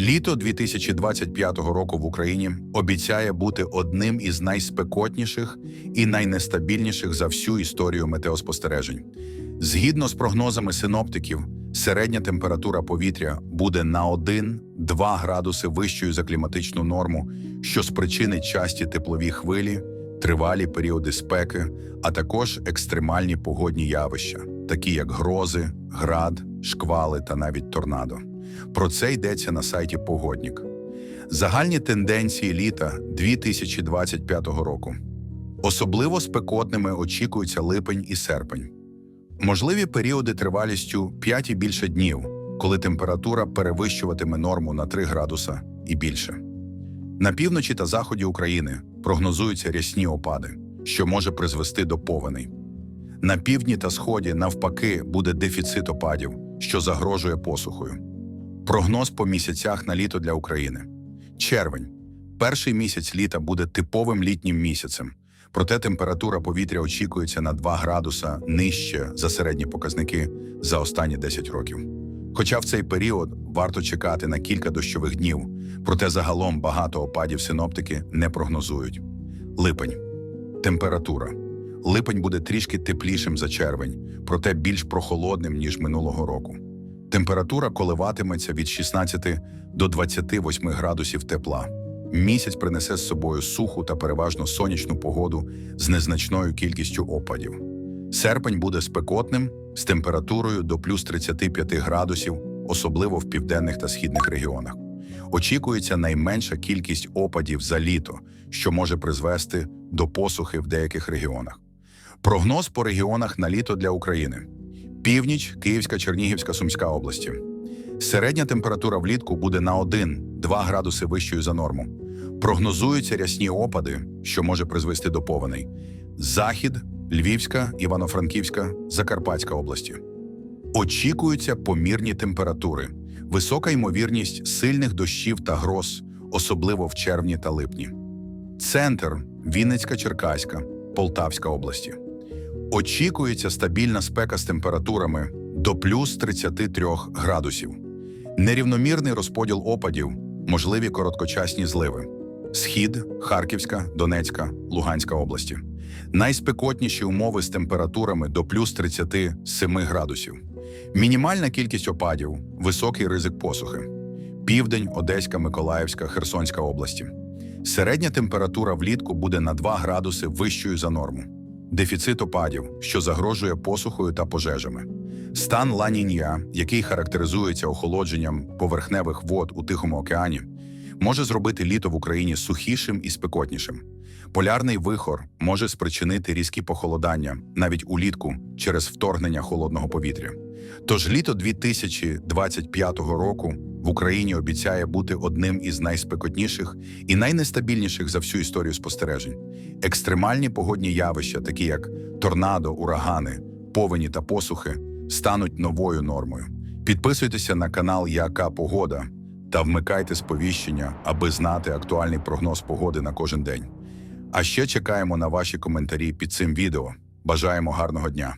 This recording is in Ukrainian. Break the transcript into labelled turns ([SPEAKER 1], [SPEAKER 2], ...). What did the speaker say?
[SPEAKER 1] Літо 2025 року в Україні обіцяє бути одним із найспекотніших і найнестабільніших за всю історію метеоспостережень. Згідно з прогнозами синоптиків, середня температура повітря буде на 1-2 градуси вищою за кліматичну норму, що спричинить часті теплові хвилі, тривалі періоди спеки, а також екстремальні погодні явища, такі як грози, град, шквали та навіть торнадо. Про це йдеться на сайті Погоднік. Загальні тенденції літа 2025 року. Особливо спекотними очікуються липень і серпень. Можливі періоди тривалістю 5 і більше днів, коли температура перевищуватиме норму на 3 градуса і більше. На півночі та заході України прогнозуються рясні опади, що може призвести до повеней. На півдні та сході, навпаки, буде дефіцит опадів, що загрожує посухою. Прогноз по місяцях на літо для України. Червень. Перший місяць літа буде типовим літнім місяцем, проте температура повітря очікується на 2 градуса нижче за середні показники за останні 10 років. Хоча в цей період варто чекати на кілька дощових днів, проте загалом багато опадів синоптики не прогнозують. Липень. Температура. Липень буде трішки теплішим за червень, проте більш прохолодним, ніж минулого року. Температура коливатиметься від 16 до 28 градусів тепла. Місяць принесе з собою суху та переважно сонячну погоду з незначною кількістю опадів. Серпень буде спекотним з температурою до плюс 35 градусів, особливо в південних та східних регіонах. Очікується найменша кількість опадів за літо, що може призвести до посухи в деяких регіонах. Прогноз по регіонах на літо для України: північ, Київська, Чернігівська, Сумська області. Середня температура влітку буде на 1-2 градуси вищою за норму. Прогнозуються рясні опади, що може призвести до повеней. Захід, Львівська, Івано-Франківська, Закарпатська області. Очікуються помірні температури, висока ймовірність сильних дощів та гроз, особливо в червні та липні. Центр Вінницька, Черкаська, Полтавська області. Очікується стабільна спека з температурами до плюс 33 градусів. Нерівномірний розподіл опадів, можливі короткочасні зливи. Схід, Харківська, Донецька, Луганська області. Найспекотніші умови з температурами до плюс 37 градусів. Мінімальна кількість опадів, високий ризик посухи. Південь, Одеська, Миколаївська, Херсонська області. Середня температура влітку буде на 2 градуси вищою за норму. Дефіцит опадів, що загрожує посухою та пожежами. Стан Ла-Нінья, який характеризується охолодженням поверхневих вод у Тихому океані, може зробити літо в Україні сухішим і спекотнішим. Полярний вихор може спричинити різкі похолодання навіть улітку через вторгнення холодного повітря. Тож літо 2025 року в Україні обіцяє бути одним із найспекотніших і найнестабільніших за всю історію спостережень. Екстремальні погодні явища, такі як торнадо, урагани, повені та посухи, стануть новою нормою. Підписуйтеся на канал Яка Погода та вмикайте сповіщення, аби знати актуальний прогноз погоди на кожен день. А ще чекаємо на ваші коментарі під цим відео. Бажаємо гарного дня!